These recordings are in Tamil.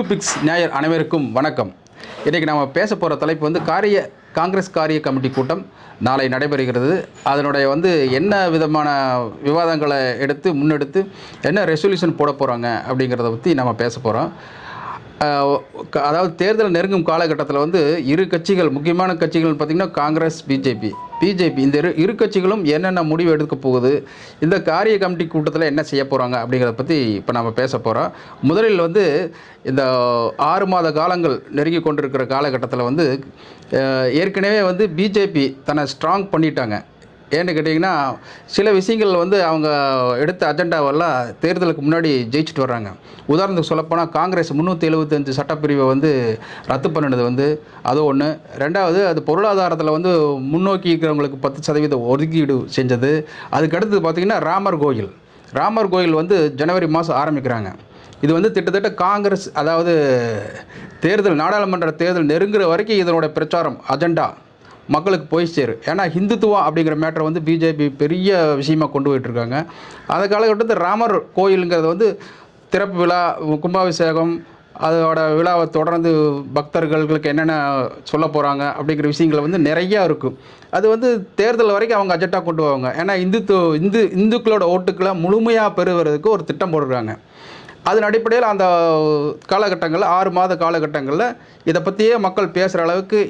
ப்ளூ பிக்ஸ் ஞாயர் அனைவருக்கும் வணக்கம். இன்றைக்கி நம்ம பேச போகிற தலைப்பு வந்து காரிய காங்கிரஸ் காரிய கமிட்டி கூட்டம் நாளை நடைபெறுகிறது. அதனுடைய வந்து என்ன விதமான விவாதங்களை எடுத்து முன்னெடுத்து என்ன ரெசல்யூஷன் போட போகிறாங்க அப்படிங்கிறத பற்றி நம்ம பேச போகிறோம் அதாவது தேர்தல் நெருங்கும் காலகட்டத்தில் வந்து இரு கட்சிகள் முக்கியமான கட்சிகள் பார்த்திங்கன்னா காங்கிரஸ் பிஜேபி. பிஜேபி இந்த இரு இரு கட்சிகளும் என்னென்ன முடிவு எடுக்க போகுது இந்த காரிய கமிட்டி கூட்டத்தில் என்ன செய்ய போகிறாங்க அப்படிங்கிறத பற்றி இப்போ நம்ம பேச போகிறோம் முதலில் வந்து இந்த ஆறு மாத காலங்கள் நெருங்கி கொண்டிருக்கிற காலகட்டத்தில் வந்து ஏற்கனவே வந்து பிஜேபி தன்னை ஸ்ட்ராங் பண்ணிட்டாங்க. ஏன்னு கேட்டிங்கன்னா சில விஷயங்கள் வந்து அவங்க எடுத்த அஜெண்டாவெல்லாம் தேர்தலுக்கு முன்னாடி ஜெயிச்சுட்டு வர்றாங்க. உதாரணத்துக்கு சொல்லப்போனால் காங்கிரஸ் முந்நூற்றி எழுபத்தஞ்சு சட்டப்பிரிவை வந்து ரத்து பண்ணினது வந்து அது ஒன்று ரெண்டாவது அது பொருளாதாரத்தில் வந்து முன்னோக்கி இருக்கிறவங்களுக்கு பத்து சதவீத ஒதுக்கீடு செஞ்சது. அதுக்கடுத்து பார்த்திங்கன்னா ராமர் கோயில். ராமர் கோயில் வந்து ஜனவரி மாதம் ஆரம்பிக்கிறாங்க. இது வந்து கிட்டத்தட்ட காங்கிரஸ் அதாவது தேர்தல் நாடாளுமன்ற தேர்தல் நெருங்குற வரைக்கும் இதனோட பிரச்சாரம் அஜெண்டா மக்களுக்கு போய் சேரும் ஏன்னா ஹிந்துத்துவம் அப்படிங்கிற மேட்டரை வந்து பிஜேபி பெரிய விஷயமா கொண்டு போயிட்டுருக்காங்க. அந்த காலகட்டத்தில் ராமர் கோயிலுங்கிறது வந்து திறப்பு விழா கும்பாபிஷேகம் அதோட விழாவை தொடர்ந்து பக்தர்களுக்கு என்னென்ன சொல்ல போகிறாங்க அப்படிங்கிற விஷயங்கள் வந்து நிறையா இருக்கும். அது வந்து தேர்தல் வரைக்கும் அவங்க அஜெட்டாக கொண்டு போவாங்க. ஏன்னா இந்துத்து இந்து இந்துக்களோட ஓட்டுக்களை முழுமையாக பெறுவதற்கு ஒரு திட்டம் போடுறாங்க அதன் அடிப்படையில் அந்த காலகட்டங்களில் ஆறு மாத காலகட்டங்களில் இதை பற்றியே மக்கள் பேசுகிற அளவுக்கு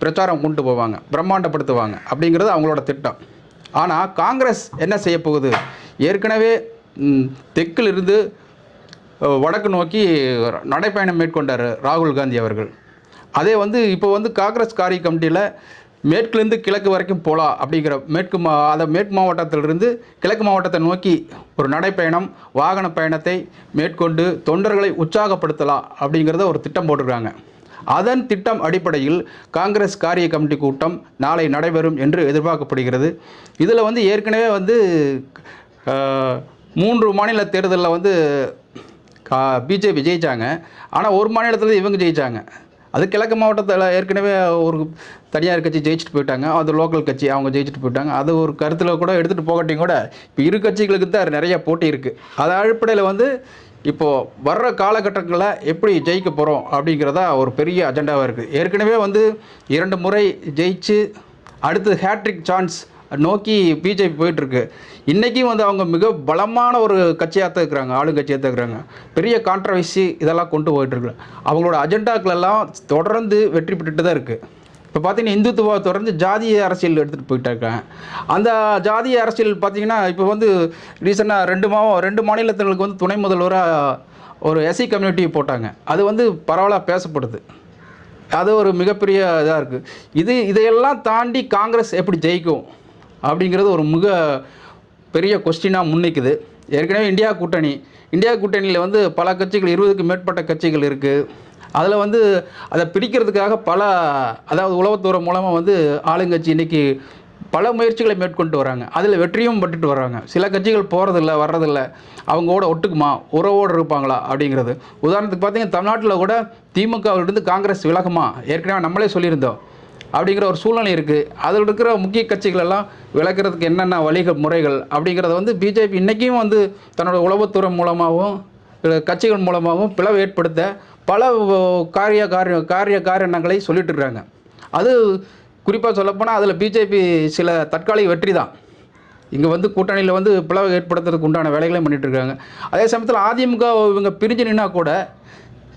பிரச்சாரம் கொண்டு போவாங்க பிரம்மாண்டப்படுத்துவாங்க அப்படிங்கிறது அவங்களோட திட்டம். ஆனால் காங்கிரஸ் என்ன செய்ய போகுது? ஏற்கனவே தெற்கிலிருந்து வடக்கு நோக்கி நடைப்பயணம் மேற்கொண்டார் ராகுல் காந்தி அவர்கள். அதே வந்து இப்போ வந்து காங்கிரஸ் காரிய கமிட்டியில் மேற்குலேருந்து கிழக்கு வரைக்கும் போகலாம் அப்படிங்கிற மேற்கு மா அதை மேற்கு மாவட்டத்திலிருந்து கிழக்கு மாவட்டத்தை நோக்கி ஒரு நடைப்பயணம் வாகன பயணத்தை மேற்கொண்டு தொண்டர்களை உற்சாகப்படுத்தலாம் அப்படிங்கிறத ஒரு திட்டம் போட்டிருக்காங்க. அதன் திட்டம் அடிப்படையில் காங்கிரஸ் காரிய கமிட்டி கூட்டம் நாளை நடைபெறும் என்று எதிர்பார்க்கப்படுகிறது. இதில் வந்து ஏற்கனவே வந்து மூன்று மாநில தேர்தலில் வந்து கா பிஜேபி ஜெயித்தாங்க ஆனால் ஒரு மாநிலத்தில் இவங்க ஜெயித்தாங்க அது கிழக்கு மாவட்டத்தில் ஏற்கனவே ஒரு தனியார் கட்சி ஜெயிச்சுட்டு போயிட்டாங்க. அது லோக்கல் கட்சி அவங்க ஜெயிச்சுட்டு போயிட்டாங்க. அது ஒரு கருத்தில் கூட எடுத்துகிட்டு போகட்டையும் கூட இப்போ இரு கட்சிகளுக்கு தான் நிறைய போட்டி இருக்குது அது அடிப்படையில் வந்து இப்போது வர்ற காலகட்டங்களில் எப்படி ஜெயிக்க போகிறோம் அப்படிங்கிறதா ஒரு பெரிய அஜெண்டாவாக இருக்குது ஏற்கனவே வந்து இரண்டு முறை ஜெயிச்சு அடுத்து ஹேட்ரிக் சான்ஸ் நோக்கி பிஜேபி போயிட்டுருக்கு. இன்றைக்கும் வந்து அவங்க மிக பலமான ஒரு கட்சியாக தான் இருக்கிறாங்க ஆளுங்கட்சியாக தான் இருக்கிறாங்க பெரிய கான்ட்ரவர்சி இதெல்லாம் கொண்டு போயிட்டுருக்கு. அவங்களோட அஜெண்டாக்கள் எல்லாம் தொடர்ந்து வெற்றி பெற்றுட்டு தான் இருக்குது இப்போ பார்த்தீங்கன்னா இந்துத்துவா தொடர்ந்து ஜாதிய அரசியல் எடுத்துகிட்டு போயிட்டு அந்த ஜாதிய அரசியல் பார்த்தீங்கன்னா இப்போ வந்து ரீசெண்டாக ரெண்டு மா ரெண்டு மாநிலத்தினருக்கு வந்து துணை முதல்வராக ஒரு எஸ்சி கம்யூனிட்டி போட்டாங்க. அது வந்து பரவலாக பேசப்படுது. அது ஒரு மிகப்பெரிய இதாக இருக்குது இது இதையெல்லாம் தாண்டி காங்கிரஸ் எப்படி ஜெயிக்கும் அப்படிங்கிறது ஒரு மிக பெரிய கொஸ்டினாக முன்னிக்குது. ஏற்கனவே இந்தியா கூட்டணி இந்தியா கூட்டணியில் வந்து பல கட்சிகள் இருபதுக்கு மேற்பட்ட கட்சிகள் இருக்குது அதில் வந்து அதை பிரிக்கிறதுக்காக பல அதாவது உளவுத்துறை மூலமாக வந்து ஆளுங்கட்சி இன்றைக்கி பல முயற்சிகளை மேற்கொண்டு வராங்க. அதில் வெற்றியும் பட்டுட்டு வர்றாங்க. சில கட்சிகள் போகிறதில்ல வர்றதில்ல. அவங்களோட ஒட்டுக்குமா உறவோடு இருப்பாங்களா அப்படிங்கிறது. உதாரணத்துக்கு பார்த்தீங்கன்னா தமிழ்நாட்டில் கூட திமுகவிலிருந்து காங்கிரஸ் விலகுமா? ஏற்கனவே நம்மளே சொல்லியிருந்தோம். அப்படிங்கிற ஒரு சூழ்நிலை இருக்குது அதில் இருக்கிற முக்கிய கட்சிகள் எல்லாம் விளக்குறதுக்கு என்னென்ன வழிகள் முறைகள் அப்படிங்கிறத வந்து பிஜேபி இன்றைக்கும் வந்து தன்னோட உளவுத்துறை மூலமாகவும் கட்சிகள் மூலமாகவும் பிளவு ஏற்படுத்த பல காரிய காரிய காரிய காரணங்களை சொல்லிட்டு இருக்காங்க அது குறிப்பாக சொல்லப்போனால் அதில் பிஜேபி சில தற்காலிக வெற்றி தான் இங்கே வந்து கூட்டணியில் வந்து பிளவு ஏற்படுத்துறதுக்கு உண்டான வேலைகளையும் பண்ணிட்டு இருக்காங்க அதே சமயத்தில் அதிமுக இவங்க பிரிஞ்சு நின்னா கூட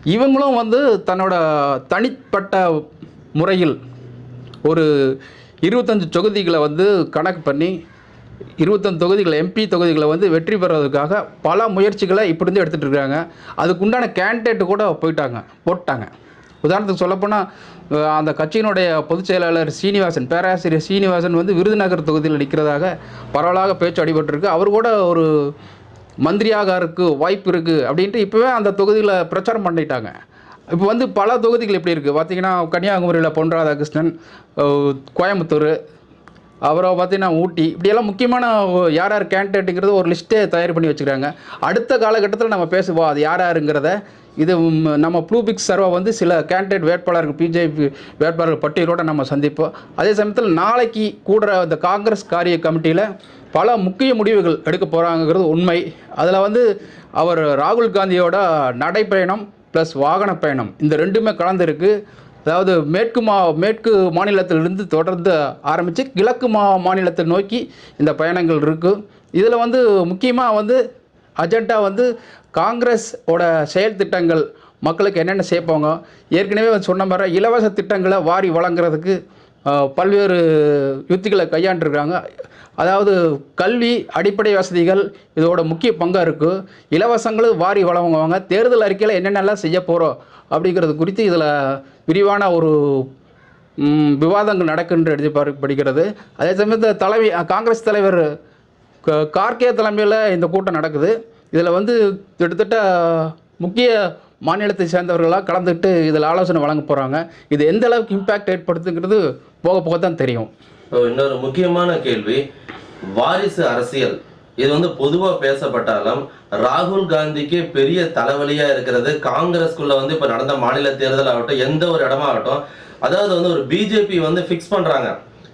இவங்களும் வந்து தன்னோட தனிப்பட்ட முறையில் ஒரு இருபத்தஞ்சு தொகுதிகளை வந்து கணக்கு பண்ணி இருபத்தஞ்சு தொகுதிகளை எம்பி தொகுதிகளை வந்து வெற்றி பெறுவதற்காக பல முயற்சிகளை இப்படி இருந்து எடுத்துகிட்டு இருக்காங்க. அதுக்கு உண்டான கேண்டிடேட் கூட போயிட்டாங்க போட்டாங்க. உதாரணத்துக்கு சொல்லப்போனால் அந்த கட்சியினுடைய பொதுச் செயலாளர் சீனிவாசன் பேராசிரியர் சீனிவாசன் வந்து விருதுநகர் தொகுதியில் நிற்கிறதாக பரவலாக பேச்சு அடிபட்டிருக்கு. அவர் கூட ஒரு மந்திரியாக இருக்குது வாய்ப்பு இருக்குது அப்படின்ட்டு இப்போவே அந்த தொகுதியில் பிரச்சாரம் பண்ணிட்டாங்க. இப்போ வந்து பல தொகுதிகள் எப்படி இருக்குது பார்த்திங்கன்னா கன்னியாகுமரியில் பொன் ராதாகிருஷ்ணன் கோயம்புத்தூர் அப்புறம் பார்த்தீங்கன்னா ஊட்டி. இப்படியெல்லாம் முக்கியமான யார் யார் கேண்டிடேட்டுங்கிறது ஒரு லிஸ்ட்டே தயார் பண்ணி வச்சுக்கிறாங்க. அடுத்த காலகட்டத்தில் நம்ம பேசுவோம் அது யார் யாருங்கிறத. இது நம்ம ப்ளூபிக்ஸ் சர்வை வந்து சில கேண்டிடேட் வேட்பாளர்கள் பிஜேபி வேட்பாளர்கள் பட்டியலோடு நம்ம சந்திப்போம். அதே சமயத்தில் நாளைக்கு கூடுற அந்த காங்கிரஸ் காரிய கமிட்டியில் பல முக்கிய முடிவுகள் எடுக்க போகிறாங்கிறது உண்மை. அதில் வந்து அவர் ராகுல் காந்தியோட நடைப்பயணம் ப்ளஸ் வாகன பயணம் இந்த ரெண்டுமே கலந்துருக்கு அதாவது மேற்கு மா மேற்கு மாநிலத்திலிருந்து தொடர்ந்து ஆரம்பித்து கிழக்கு மா மாநிலத்தை நோக்கி இந்த பயணங்கள் இருக்கும் இதில் வந்து முக்கியமாக வந்து அஜெண்டா வந்து காங்கிரஸ் ஓட செயல் திட்டங்கள் மக்களுக்கு என்னென்ன சேர்ப்பாங்க? ஏற்கனவே வந்து சொன்ன மாதிரி இலவச திட்டங்களை வாரி வழங்குறதுக்கு பல்வேறு யுத்திகளை கையாண்டுருக்காங்க அதாவது கல்வி அடிப்படை வசதிகள் இதோட முக்கிய பங்காக இருக்குது இலவசங்களும் வாரி வழங்குவாங்க. தேர்தல் அறிக்கையில் என்னென்னலாம் செய்ய போகிறோம் அப்படிங்கிறது குறித்து இதில் விரிவான ஒரு விவாதங்கள் நடக்குன்ற எதிர்பார்க்கப்படுகிறது அதே சமயத்தில் தலைவி காங்கிரஸ் தலைவர் க- கார்கே தலைமையில் இந்த கூட்டம் நடக்குது. இதில் வந்து கிட்டத்தட்ட முக்கிய மாநிலத்தை சேர்ந்தவர்களாக கலந்துக்கிட்டு இதில் ஆலோசனை வழங்க போகிறாங்க இது எந்த அளவுக்கு இம்பேக்ட் ஏற்படுத்துங்கிறது போக போக தான் தெரியும். இன்னொரு முக்கியமான கேள்வி வாரிசு அரசியல். இது வந்து பொதுவா பேசப்பட்டாலும் ராகுல் காந்திக்கு பெரிய தலைவலியா இருக்கிறது. காங்கிரஸ்குள்ள வந்து இப்ப நடந்த மாநில தேர்தல் ஆகட்டும் எந்த ஒரு இடமாகட்டும் அதாவது வந்து ஒரு பிஜேபி வந்து ஃபிக்ஸ் பண்றாங்க.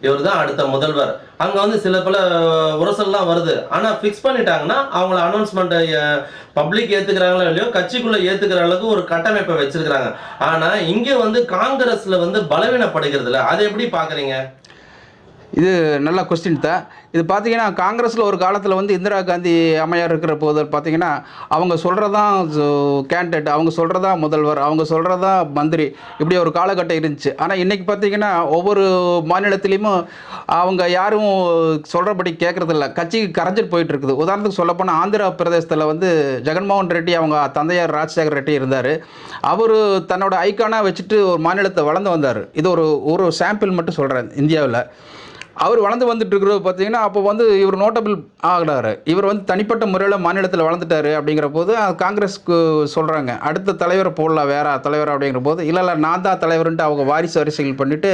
இவர் தான் அடுத்த முதல்வர். அங்க வந்து சில பல உரசல்லாம் வருது. ஆனா ஃபிக்ஸ் பண்ணிட்டாங்கன்னா அவங்கள அனௌன்ஸ்மெண்ட் பப்ளிக் ஏத்துக்கிறாங்களோ இல்லையோ கட்சிக்குள்ள ஏத்துக்கிற அளவுக்கு ஒரு கட்டமைப்பை வச்சிருக்கிறாங்க. ஆனா இங்க வந்து காங்கிரஸ்ல வந்து பலவீனப்படுகிறது இல்ல. அதை எப்படி பாக்குறீங்க? இது நல்ல கொஸ்டின் தான் இது பார்த்தீங்கன்னா காங்கிரஸில் ஒரு காலத்தில் வந்து இந்திரா காந்தி அம்மையார் இருக்கிற போது பார்த்தீங்கன்னா அவங்க சொல்கிறதான் கேண்டிடேட் அவங்க சொல்கிறதா முதல்வர் அவங்க சொல்கிறதா மந்திரி இப்படி ஒரு காலகட்டம் இருந்துச்சு. ஆனால் இன்றைக்கி பார்த்தீங்கன்னா ஒவ்வொரு மாநிலத்திலையும் அவங்க யாரும் சொல்கிறபடி கேட்குறதில்ல கட்சிக்கு கரைஞ்சிட்டு போயிட்டு இருக்குது. உதாரணத்துக்கு சொல்லப்போனால் ஆந்திரா பிரதேசத்தில் வந்து ஜெகன்மோகன் ரெட்டி அவங்க தந்தையார் ராஜசேகர் ரெட்டி இருந்தார். அவர் தன்னோட ஐக்கானாக வச்சுட்டு ஒரு மாநிலத்தை வளர்ந்து வந்தார். இது ஒரு ஒரு சாம்பிள் மட்டும் சொல்கிறேன் இந்தியாவில். அவர் வளர்ந்து வந்துட்டு இருக்கிறது பார்த்தீங்கன்னா அப்போ வந்து இவர் நோட்டபிள் ஆகிறாரு. இவர் வந்து தனிப்பட்ட முறையில் மாநிலத்தில் வளர்ந்துட்டாரு அப்படிங்கிற போது அது காங்கிரஸ்க்கு சொல்கிறாங்க அடுத்த தலைவரை போடலாம் வேற தலைவர் அப்படிங்கிற போது இல்லை இல்லை நான் தான் தலைவர்ன்ட்டு அவங்க வாரிசு வரிசைகள் பண்ணிவிட்டு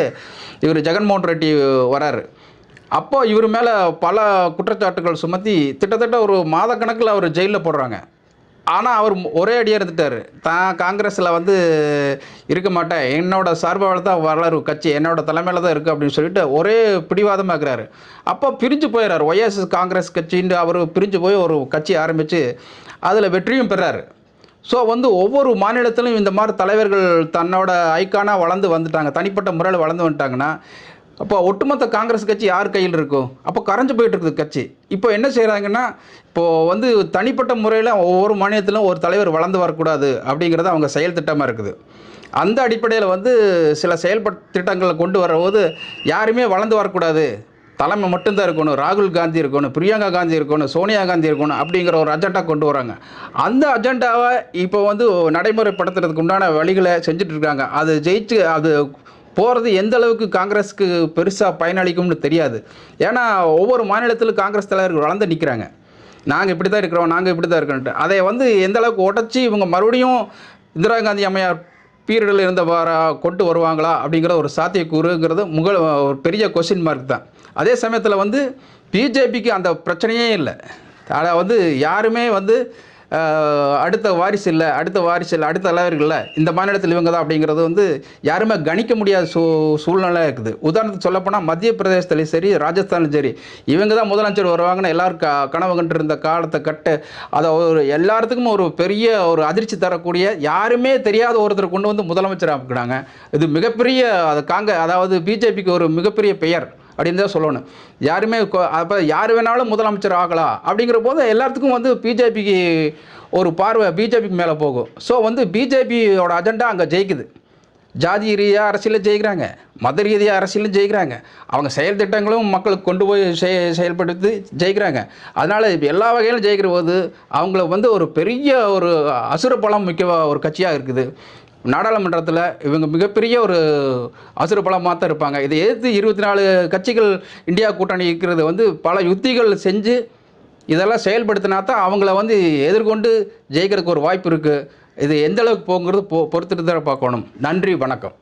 இவர் ஜெகன்மோகன் ரெட்டி வராரு. அப்போ இவர் மேலே பல குற்றச்சாட்டுகள் சுமத்தி கிட்டத்தட்ட ஒரு மாதக்கணக்கில் அவர் ஜெயிலில் போடுறாங்க. ஆனால் அவர் ஒரே அடியாக இருந்துட்டார். தான் காங்கிரஸில் வந்து இருக்க மாட்டேன். என்னோட சார்பாவில் தான் வளரு கட்சி என்னோட தலைமையில் தான் இருக்குது அப்படின்னு சொல்லிட்டு ஒரே பிடிவாதமாக இருக்கிறாரு. அப்போ பிரிஞ்சு போயிடுறாரு ஒய்எஸ்எஸ் காங்கிரஸ் கட்சின்னு அவர் பிரிஞ்சு போய் ஒரு கட்சி ஆரம்பித்து அதில் வெற்றியும் பெறாரு. ஸோ வந்து ஒவ்வொரு மாநிலத்திலும் இந்த மாதிரி தலைவர்கள் தன்னோட ஐக்கானாக வளர்ந்து வந்துட்டாங்க. தனிப்பட்ட முறையில் வளர்ந்து வந்துட்டாங்கன்னா அப்போ ஒட்டுமொத்த காங்கிரஸ் கட்சி யார் கையில் இருக்கும் அப்போ கரைஞ்சு போயிட்டு இருக்குது கட்சி. இப்போ என்ன செய்கிறாங்கன்னா இப்போது வந்து தனிப்பட்ட முறையில் ஒவ்வொரு மாநிலத்திலும் ஒரு தலைவர் வளர்ந்து வரக்கூடாது அப்படிங்கிறது அவங்க செயல் திட்டமாக இருக்குது. அந்த அடிப்படையில் வந்து சில செயல்பட் திட்டங்களை கொண்டு வரும்போது யாருமே வளர்ந்து வரக்கூடாது. தலைமை மட்டும்தான் இருக்கணும். ராகுல் காந்தி இருக்கணும் பிரியங்கா காந்தி இருக்கணும் சோனியா காந்தி இருக்கணும் அப்படிங்கிற ஒரு அஜெண்டா கொண்டு வராங்க. அந்த அஜெண்டாவை இப்போ வந்து நடைமுறைப்படுத்துறதுக்கு உண்டான வழிகளை செஞ்சுட்டு இருக்காங்க. அது ஜெயிச்சு அது போகிறது எந்த அளவுக்கு காங்கிரஸுக்கு பெருசாக பயனளிக்கும்னு தெரியாது. ஏன்னா ஒவ்வொரு மாநிலத்திலும் காங்கிரஸ் தலைவர்கள் வளர்ந்து நிற்கிறாங்க நாங்கள் இப்படி தான் இருக்கிறோம் நாங்கள் இப்படி தான் இருக்கோன்ட்டு அதை வந்து எந்த அளவுக்கு உடச்சி இவங்க மறுபடியும் இந்திரா காந்தி அம்மையார் பீரியடில் இருந்த வாரா கொண்டு வருவாங்களா அப்படிங்கிற ஒரு சாத்தியக்கூறுங்கிறது முக ஒரு பெரிய கொஷின் மார்க் தான். அதே சமயத்தில் வந்து பிஜேபிக்கு அந்த பிரச்சனையே இல்லை. அதை வந்து யாருமே வந்து அடுத்த வாரிசு இல்லை அடுத்த வாரிசு இல்லை அடுத்த தலைவர்கள் இல்லை இந்த மாநிலத்தில் இவங்க தான் அப்படிங்கிறது வந்து யாருமே கணிக்க முடியாத சூ சூழ்நிலை இருக்குது. உதாரணத்துக்கு சொல்லப்போனால் மத்திய பிரதேசத்துலேயும் சரி ராஜஸ்தான்லையும் சரி இவங்க தான் முதலமைச்சர் வருவாங்கன்னு எல்லாரும் க கனவு கண்டு இருந்த காலத்தை கட்டு அதை ஒரு எல்லாத்துக்கும் ஒரு பெரிய ஒரு அதிர்ச்சி தரக்கூடிய யாருமே தெரியாத ஒருத்தர் கொண்டு வந்து முதலமைச்சர் ஆக்குனாங்க. இது மிகப்பெரிய அது காங்க அதாவது பிஜேபிக்கு ஒரு மிகப்பெரிய பெயர். அப்படின்னு தான் சொல்லணும். யாருமே அப்போ யார் வேணாலும் முதலமைச்சர் ஆகலாம் அப்படிங்கிற போது எல்லாத்துக்கும் வந்து பிஜேபிக்கு ஒரு பார்வை பிஜேபிக்கு மேலே போகும். ஸோ வந்து பிஜேபியோட அஜெண்டா அங்கே ஜெயிக்குது. ஜாதி ரீதியாக அரசியலில் ஜெயிக்கிறாங்க. மத ரீதியாக அரசியலும் ஜெயிக்கிறாங்க. அவங்க செயல் திட்டங்களும் மக்களுக்கு கொண்டு போய் செய செயல்படுத்தி ஜெயிக்கிறாங்க. அதனால் இப்போ எல்லா வகையிலும் ஜெயிக்கிற போது அவங்கள வந்து ஒரு பெரிய ஒரு அசுர பலம் மிக்க ஒரு கட்சியாக இருக்குது. நாடாளுமன்றத்தில் இவங்க மிகப்பெரிய ஒரு அசுர பலமாக தான் இருப்பாங்க. இதை எதிர்த்து இருபத்தி நாலு கட்சிகள் இந்தியா கூட்டணி இருக்கிறது வந்து பல யுத்திகள் செஞ்சு இதெல்லாம் செயல்படுத்தினா தான் அவங்கள வந்து எதிர்கொண்டு ஜெயிக்கிறதுக்கு ஒரு வாய்ப்பு இருக்குது இது எந்த அளவுக்கு போங்கிறது பொ பொறுத்துட்டு தான் பார்க்கணும். நன்றி வணக்கம்.